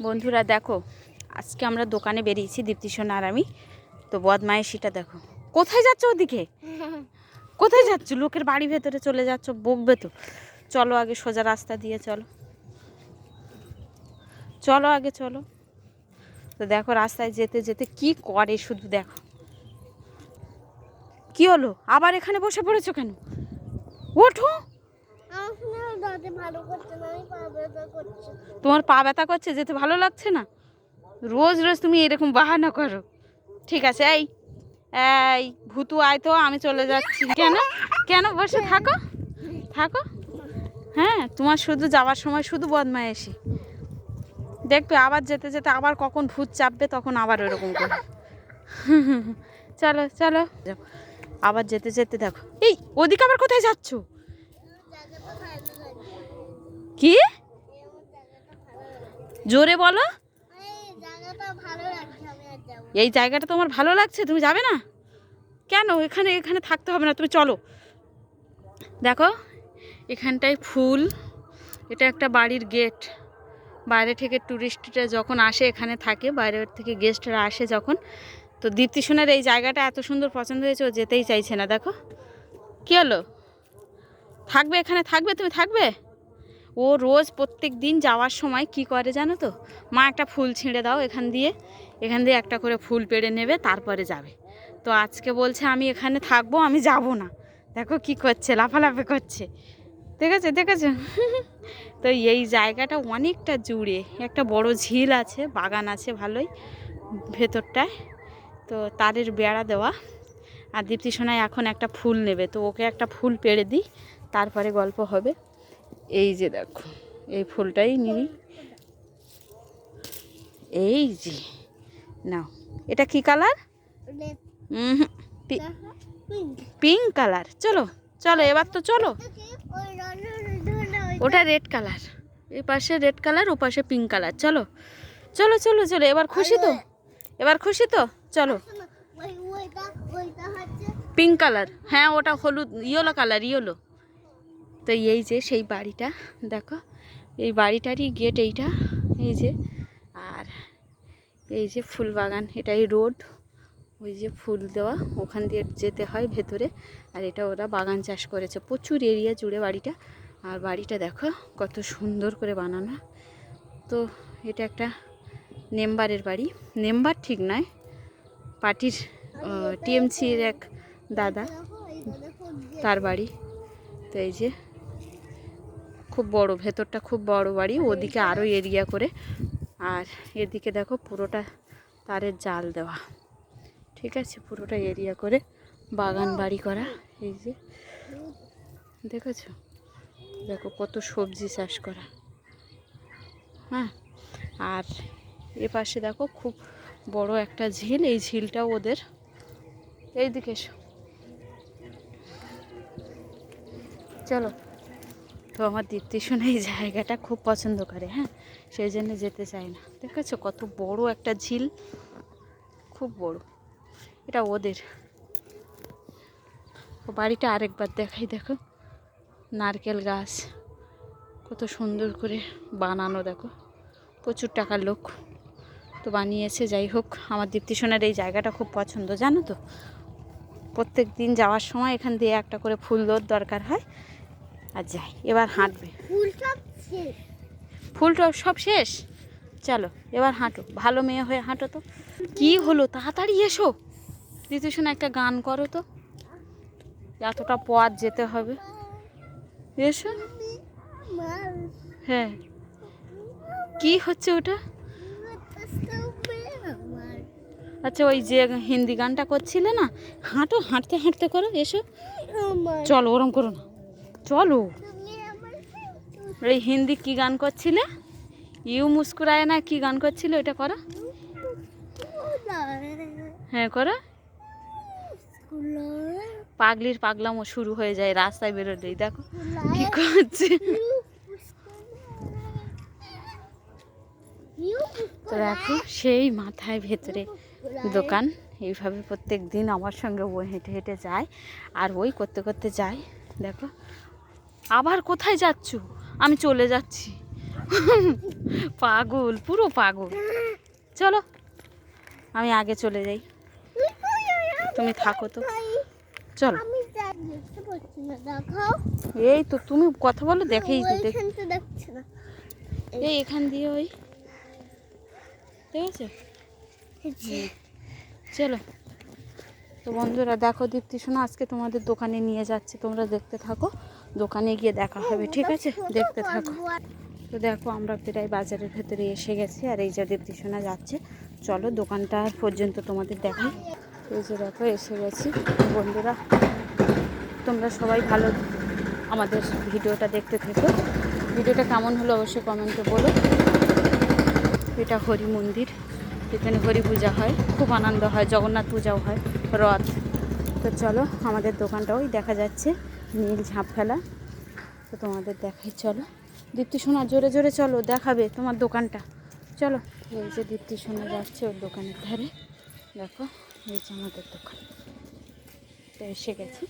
বন্ধুরা দেখো আজকে আমরা দোকানে বেরিয়েছি দীপ্তিসোনা আর আমি। তো বদমাইশিটা দেখো। কোথায় যাচ্ছ ওদিকে? কোথায় যাচ্ছ? লোকের বাড়ি ভেতরে চলে যাচ্ছ বকবে তো। চলো আগে সোজা রাস্তা দিয়ে চলো। চলো আগে চলো। তো দেখো রাস্তায় যেতে যেতে কি করে শুধু দেখো। কি হলো? আবার এখানে বসে পড়েছো কেন? ওঠো। তোমার পা ব্যথা করছে, যেতে ভালো লাগছে না? রোজ রোজ তুমি এরকম বাহানা করো। ঠিক আছে, এই এই, ভুতু, আয় তো, আমি চলে যাচ্ছি। কেন? কেন? বসে থাকো। থাকো। হ্যাঁ তোমার শুধু যাওয়ার সময় শুধু বদমায়েশি দেখবে আবার যেতে যেতে আবার কখন ভূত চাপবে, তখন আবার ওরকম করে। চলো চলো। আবার যেতে যেতে দেখো। এই, ওদিকে আবার কোথায় যাচ্ছ? কি? জোরে বলো। এই জায়গাটা তোমার ভালো লাগছে? তুমি যাবে না? কেন? এখানে এখানে থাকতে হবে না, তুমি চলো। দেখো, এখানটায় ফুল। এটা একটা বাড়ির গেট বাইরে থেকে ট্যুরিস্টরা যখন আসে, এখানে থাকে। বাইরের থেকে গেস্টরা আসে যখন। তো দীপ্তি সোনার এই জায়গাটা এত সুন্দর পছন্দ হয়েছে, ও যেতেই চাইছে না। দেখো, কী হলো? থাকবে, এখানে থাকবে? তুমি থাকবে? ও রোজ প্রত্যেক দিন যাওয়ার সময় কি করে জানো তো? মা একটা ফুল ছিঁড়ে দাও এখান দিয়ে। এখান দিয়ে একটা করে ফুল পেড়ে নেবে, তারপরে যাবে। তো আজকে বলছে, আমি এখানে থাকব, আমি যাব না। দেখো কি করছে, লাফালাফি করছে। ঠিক আছে দেখেছ দেখেছ? তো এই জায়গাটা অনেকটা জুড়ে, একটা বড় ঝিল আছে, বাগান আছে ভালোই ভেতরটায়। তো তারের বেড়া দেওয়া। আর দীপ্তি সোনায় এখন একটা ফুল নেবে, তো ওকে একটা ফুল পেড়ে দিই, তারপরে গল্প হবে। এই যে দেখো এই ফুলটাই নিই এই যে নাও এটা কি কালার পিঙ্ক পিঙ্ক কালার চলো চলো এবার তো চলো ওটা রেড কালার এই পাশে রেড কালার ও পাশে পিঙ্ক কালার চলো চলো চলো চলো এবার খুশি তো এবার খুশি তো চলো পিঙ্ক কালার হ্যাঁ ওটা হলুদ ইয়েলো কালার ইয়েলো তো এই যে সেই বাড়িটা, দেখো, এই বাড়িটারই গেট এইটা, এই যে, আর এই যে ফুল বাগান, এটাই রোড, ওই যে ফুল দেওয়া, ওখান দিয়ে যেতে হয় ভেতরে, আর এটা ওরা বাগান চাষ করেছে। প্রচুর এরিয়া জুড়ে বাড়িটা, আর বাড়িটা দেখো, কত সুন্দর করে বানানো। তো এটা একটা নেম্বারের বাড়ি, নেম্বার ঠিক নয়, পার্টির টিএমসির এক দাদা, তার বাড়ি, তো এই যে খুব বড়, ভেতরটা খুব বড় বাড়ি, ওদিকে আরও এরিয়া করে। আর এদিকে দেখো পুরোটা তারের জাল দেওয়া। ঠিক আছে, পুরোটা এরিয়া করে বাগান বাড়ি করা, এই যে। দেখেছ? দেখো কত সবজি চাষ করা। হ্যাঁ আর এ পাশে দেখো খুব বড় একটা ঝিল, এই ঝিলটাও ওদের। এইদিকে এসো। চলো। তো আমার দীপ্তি শোনা এই জায়গাটা খুব পছন্দ করে হ্যাঁ? সেই জন্য যেতে চায় না। দেখেছ কত বড় একটা ঝিল? খুব বড়। এটা ওদের। ও বাড়িটা আরেকবার দেখাই, দেখো। নারকেল গাছ। কত সুন্দর করে বানানো, দেখো। প্রচুর টাকার লোক তো বানিয়েছে। যাই হোক, আমার দীপ্তি সোনার এই জায়গাটা খুব পছন্দ, জানো তো? প্রত্যেক দিন যাওয়ার সময় এখান দিয়ে একটা করে ফুল দোর দরকার হয়। আর যাই এবার হাঁটবে। ফুল টপ সব শেষ? চলো এবার হাঁটো। ভালো মেয়ে হয়ে হাঁটো তো। কি হলো? তাড়াতাড়ি এসো। শোনা একটা গান করো তো। এতটা পথ যেতে হবে। এসো হ্যাঁ। কি হচ্ছে ওটা? আচ্ছা ওই যে হিন্দি গানটা করছিলে না? হাঁটো হাঁটতে হাঁটতে করো এসো। চলো ওরম করো না। চলো। এই হিন্দি কি গান করছিলে? ইউ মুস্কুরায় না কি গান করছিলে? ওইটা করো। হ্যাঁ করো। পাগলির পাগলামও শুরু হয়ে যায়, রাস্তায় বেরোলেই। দেখো কি করছে। তো দেখো, সেই মাথায় ভেতরে দোকান। এইভাবে প্রত্যেক দিন আমার সঙ্গে ও হেঁটে হেঁটে যায়, আর ওই করতে করতে যায়। দেখো আবার কোথায় যাচ্ছ? আমি চলে যাচ্ছি। পাগল পুরো পাগল। চলো আমি আগে চলে যাই। তুমি থাকো তো। চলো। এই তো তুমি কথা বলো দেখেই এই এখান দিয়ে ওই। ঠিক আছে? চলো। তো বন্ধুরা দেখো দীপ্তি শোনো আজকে তোমাদের দোকানে নিয়ে যাচ্ছে। তোমরা দেখতে থাকো। দোকানে গিয়ে দেখা হবে ঠিক আছে? দেখতে থাকো। তো দেখো আমরা প্রায় বাজারের ভেতরে এসে গেছি আর এই যে দীপ্তি শোনা যাচ্ছে। চলো দোকানটা পর্যন্ত তোমাদের দেখাই। এই যে দেখো এসে গেছি। বন্ধুরা তোমরা সবাই ভালো আমাদের ভিডিওটা দেখতে থেকো। ভিডিওটা কেমন হলো অবশ্যই কমেন্টে বলো। এটা হরি মন্দির। এখানে হরি পূজা হয় খুব আনন্দ হয় জগন্নাথ পূজাও হয় রথ। তো চলো আমাদের দোকানটা ওই দেখা যাচ্ছে। নীল ঝাঁপ ফেলা। তো তোমাদের দেখাই, চলো। দীপ্তি সোনা, জোরে জোরে চলো, দেখাবে তোমার দোকানটা। চলো, এই যে দীপ্তি সোনা যাচ্ছে ওর দোকানের ধারে। দেখো, এই যে আমাদের দোকান। তো এসে গেছি।